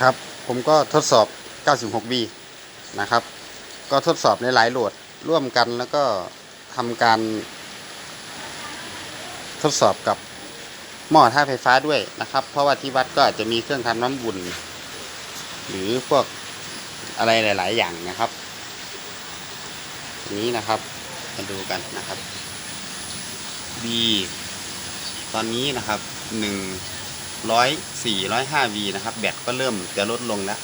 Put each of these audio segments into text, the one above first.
ครับ ผมก็ทดสอบ 96V นะครับ ก็ทดสอบในหลายโหลดร่วมกันแล้วก็ทำการ ทดสอบกับหม้อท่าไฟฟ้าด้วยนะครับ เพราะว่าที่วัดก็อาจจะมีเครื่องทำน้ำบุญหรือพวกอะไรหลาย ๆ อย่างนะครับนี้นะครับมาดูกันนะครับ B ตอนนี้นะครับหนึ่ง ร้อยสี่ร้อยห้า V นะครับ แบตก็เริ่มจะลดลงแล้ว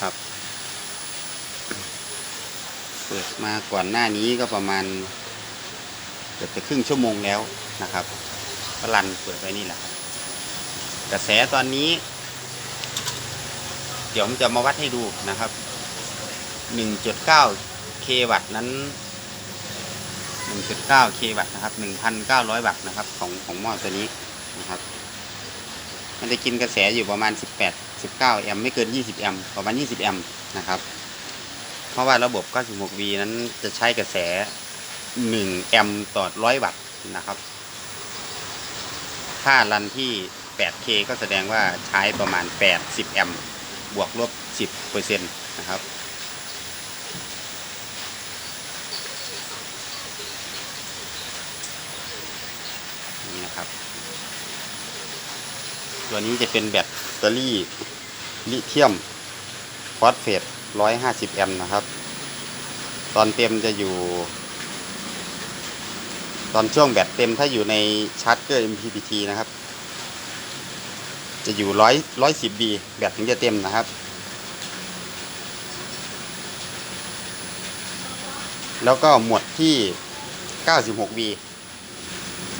ครับ เปิดมาก่อนหน้านี้ก็ประมาณเกือบจะครึ่งชั่วโมงแล้วนะครับก็รันเปิดไว้นี่แหละครับกระแสตอนนี้ เดี๋ยวผมจะมาวัดให้ดูนะครับ 1.9 k วัตต์นั้น 1.9 k วัตต์นะครับ 1,900 วัตต์นะครับ ของของหม้อตัวนี้นะครับ มันจะกินกระแสอยู่ประมาณ 18 19 แอมป์ไม่เกิน 20 แอมป์ประมาณ 20 แอมป์นะครับ เพราะว่าระบบ 96V นั้นจะใช้กระแส 1 แอมป์ต่อ 100 วัตต์นะครับ ถ้ารันที่ 8K ก็แสดงว่าใช้ประมาณ 80 แอมป์บวกลบ 10เปอร์เซ็นต์นะครับ นี่นะครับ ตัวนี้จะเป็นแบตเตอรี่ลิเธียมฟอสเฟต150 แอมป์นะครับ ตอนเต็มจะอยู่ ตอนช่วงแบตเต็มถ้าอยู่ในชาร์จเกอร์ MPPT นะครับ จะอยู่ร้อยร้อยสิบบีแบตถึงจะเต็มนะครับ แล้วก็หมวดที่ 96V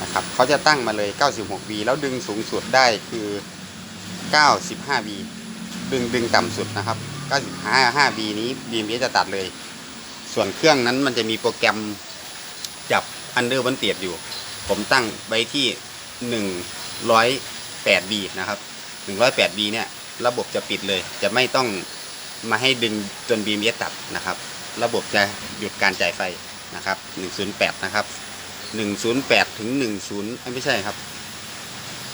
นะครับเขาจะตั้งมาเลย 96V แล้วดึงสูงสุดได้คือ 95V ดึงดึงต่ำสุดนะครับ 95V นี้ BMS จะตัดเลย ส่วนเครื่องนั้นมันจะมีโปรแกรมจับ Under วันเตียดอยู่ ผมตั้งไว้ที่ 108V นะครับ 108V เนี่ยระบบจะปิดเลย จะไม่ต้องมาให้ดึงจน BMS ตัดนะครับ ระบบจะหยุดการจ่ายไฟนะครับ 108 นะครับ 108 ถึง 10เอ้ยไม่ใช่ครับ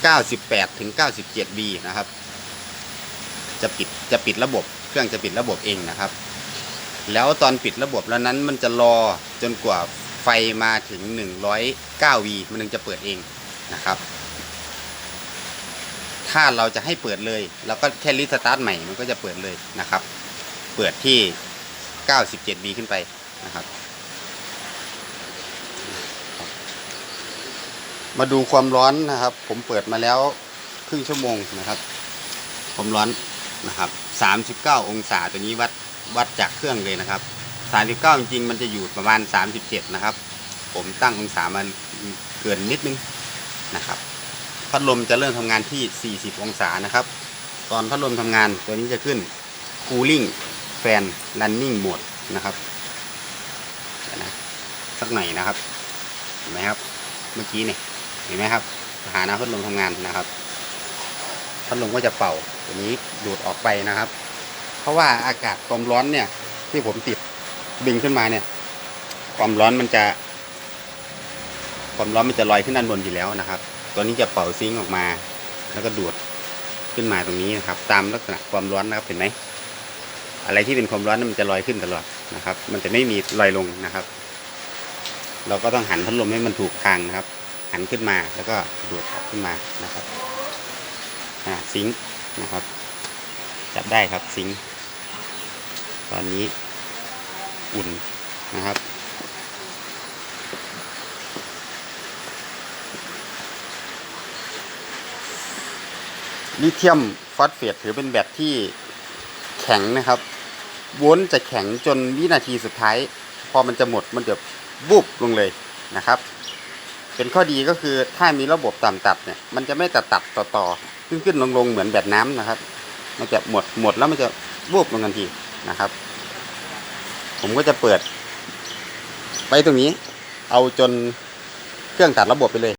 98 ถึง 97V นะครับ จะปิดจะปิดระบบเครื่องจะปิดระบบเองนะครับ แล้วตอนปิดระบบแล้วนั้นมันจะรอจนกว่าไฟมาถึง 109V มันถึงจะเปิดเองนะครับ ถ้าเราจะให้เปิดเลยเราก็แค่รีสตาร์ทใหม่มันก็จะเปิดเลยนะครับ เปิดที่ 97V ขึ้นไปนะครับ มาดูความร้อนนะครับ ผมเปิดมาแล้วครึ่งชั่วโมงนะครับ ความร้อนนะครับ 39 องศาตัวนี้วัดวัดจากเครื่องเลยนะครับ 39 จริงๆมันจะอยู่ประมาณ 37 นะครับ ผมตั้งองศามาเกินนิดนึงนะครับ พัดลมจะเริ่มทำงานที่ 40 องศานะครับ ตอนพัดลมทำงานตัวนี้จะขึ้น cooling fan running mode นะครับนะสักหน่อยนะครับเห็นไหมครับ เมื่อกี้เนี่ย เห็นไหมครับหาน้ำพัดลมทำงานนะครับพัดลมก็จะเป่าตัวนี้ดูดออกไปนะครับ เพราะว่าอากาศความร้อนเนี่ย ที่ผมติดดึงขึ้นมาเนี่ย ความร้อนมันจะ ความร้อนมันจะลอยขึ้นด้านบนอยู่แล้วนะครับ ตัวนี้จะเป่าซิงค์ออกมา แล้วก็ดูดขึ้นมาตรงนี้นะครับ ตามลักษณะความร้อนนะครับเห็นไหมอะไรที่เป็นความร้อนนั้นมันจะลอยขึ้นตลอดนะครับ มันจะไม่มีลอยลงนะครับ เราก็ต้องหันพัดลมให้มันถูกทางนะครับ หันขึ้นมาแล้วก็ดูดออกขึ้นมานะครับอ่าซิงค์นะครับ จับได้ครับซิงค์ตอนนี้อุ่นนะครับลิเธียมฟอสเฟตถือเป็นแบตที่แข็งนะครับวลต์จะแข็งจนวินาทีสุดท้าย พอมันจะหมดมันจะบุบลงเลยนะครับ เป็นข้อดีก็คือถ้ามีระบบต่ำตัดเนี่ยมันจะไม่ตัดตัดต่อต่อขึ้นขึ้นลงลงเหมือนแบตน้ำนะครับ มันจะหมดหมดแล้วมันจะวูบลงทันทีนะครับ ผมก็จะเปิด ไปตรงนี้ เอาจนเครื่องตัดระบบไปเลย